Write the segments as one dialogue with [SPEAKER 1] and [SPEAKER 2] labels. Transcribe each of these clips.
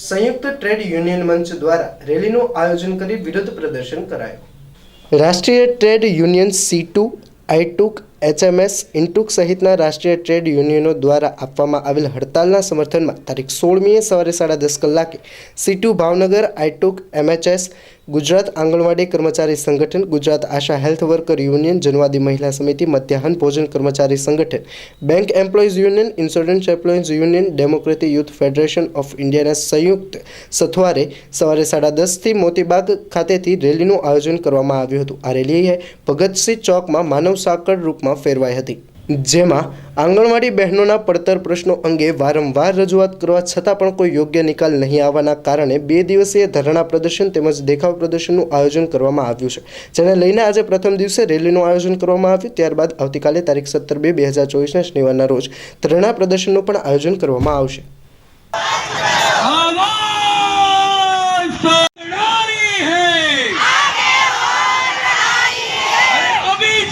[SPEAKER 1] સંયુક્ત trade union મંચ દ્વારા રેલીનું આયોજન કરી વિરોધ પ્રદર્શન કરાયું. રાષ્ટ્રીય trade union CITU AITUC HMS INTUC સહિતના રાષ્ટ્રીય ટ્રેડ યુનિયનો દ્વારા આપવામાં આવેલ હડતાલના સમર્થનમાં તારીખ સોળમીએ સવારે સાડા દસ કલાકે CITU Bhavnagar AITUC MHS, Gujarat anganwadi કર્મચારી સંગઠન, Gujarat ASHA health worker union, જનવાદી મહિલા સમિતિ, મધ્યાહન ભોજન કર્મચારી સંગઠન, bank employees union, insurance employees union, democratic youth federation of ઇન્ડિયાના સંયુક્ત સથવારે સવારે સાડા દસથી મોતીબાગ ખાતેથી રેલીનું આયોજન કરવામાં આવ્યું હતું. આ રેલીએ ભગતસિંહ ચોકમાં માનવ સાંકળ રૂપમાં વિવાદમાં ફેરવાઈ હતી. જેમાં આંગણવાડી બહેનોના પડતર પ્રશ્નો અંગે વારંવાર રજૂઆત કરવા છતાં પણ કોઈ યોગ્ય નિકાલ નહીં આવવાના કારણે બે દિવસીય ધરણા પ્રદર્શન તેમજ દેખાવ પ્રદર્શનનું આયોજન કરવામાં આવ્યું છે. જેને લઈને આજે પ્રથમ દિવસે રેલીનું આયોજન કરવામાં આવ્યું. ત્યારબાદ આવતીકાલે તારીખ સત્તર બે બે હજાર ચોવીસના શનિવારના રોજ ધરણા પ્રદર્શનનું પણ આયોજન કરવામાં આવશે.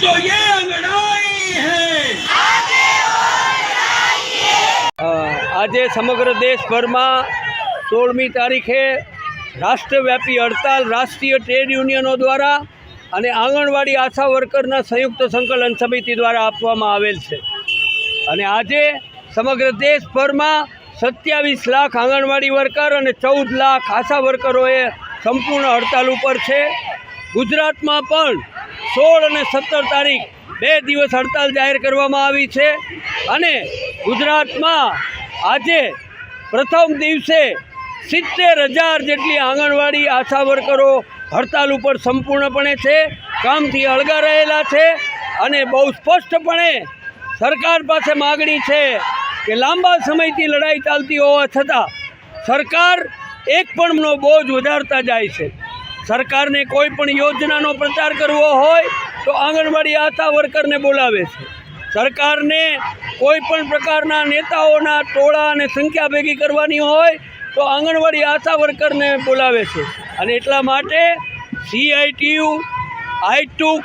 [SPEAKER 2] જોઈએ આજે સમગ્ર દેશભરમાં સોળમી તારીખે રાષ્ટ્રવ્યાપી હડતાલ રાષ્ટ્રીય ટ્રેડ યુનિયનો દ્વારા અને આંગણવાડી આશા વર્કરના સંયુક્ત સંકલન સમિતિ દ્વારા આપવામાં આવેલ છે. અને આજે સમગ્ર દેશભરમાં સત્યાવીસ લાખ આંગણવાડી વર્કર અને ચૌદ લાખ આશા વર્કરોએ સંપૂર્ણ હડતાલ ઉપર છે. ગુજરાતમાં પણ સોળ અને સત્તર તારીખ બે દિવસ હડતાલ જાહેર કરવામાં આવી છે અને ગુજરાતમાં આજે પ્રથમ દિવસે સિત્તેર હજાર જેટલી આંગણવાડી આશા વર્કરો હડતાલ ઉપર સંપૂર્ણપણે છે, કામથી અળગા રહેલા છે અને બહુ સ્પષ્ટપણે સરકાર પાસે માગણી છે કે લાંબા સમયથી લડાઈ ચાલતી હોવા છતાં સરકાર એક પણનો બોજ વધારતા જાય છે. સરકારને કોઈ પણ યોજનાનો પ્રચાર કરવો હોય તો આંગણવાડી આશા વર્કરને બોલાવે છે. સરકારને કોઈ પણ પ્રકારના નેતાઓના ટોળા અને સંખ્યા ભેગી કરવાની હોય તો આંગણવાડી આશા વર્કરને બોલાવે છે. અને એટલા માટે સીઆઈટીયુ, આઈટુક,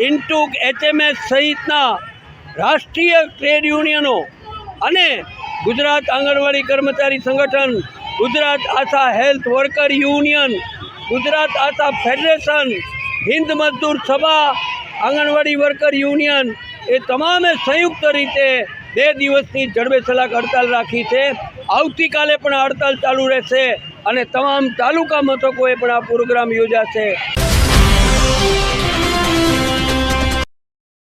[SPEAKER 2] ઇન્ટુક, એચએમએસ સહિતના રાષ્ટ્રીય ટ્રેડ યુનિયનો અને ગુજરાત આંગણવાડી કર્મચારી સંગઠન, Gujarat ASHA health worker union, Gujarat ASHA federation, Hind Mazdoor Sabha, anganwadi worker union એ તમામે સંયુક્ત રીતે બે દિવસની જડબે સલાક હડતાલ રાખી છે. આવતીકાલે પણ હડતાલ ચાલુ રહેશે અને તમામ તાલુકા મથકોએ પણ આ પ્રોગ્રામ યોજાશે.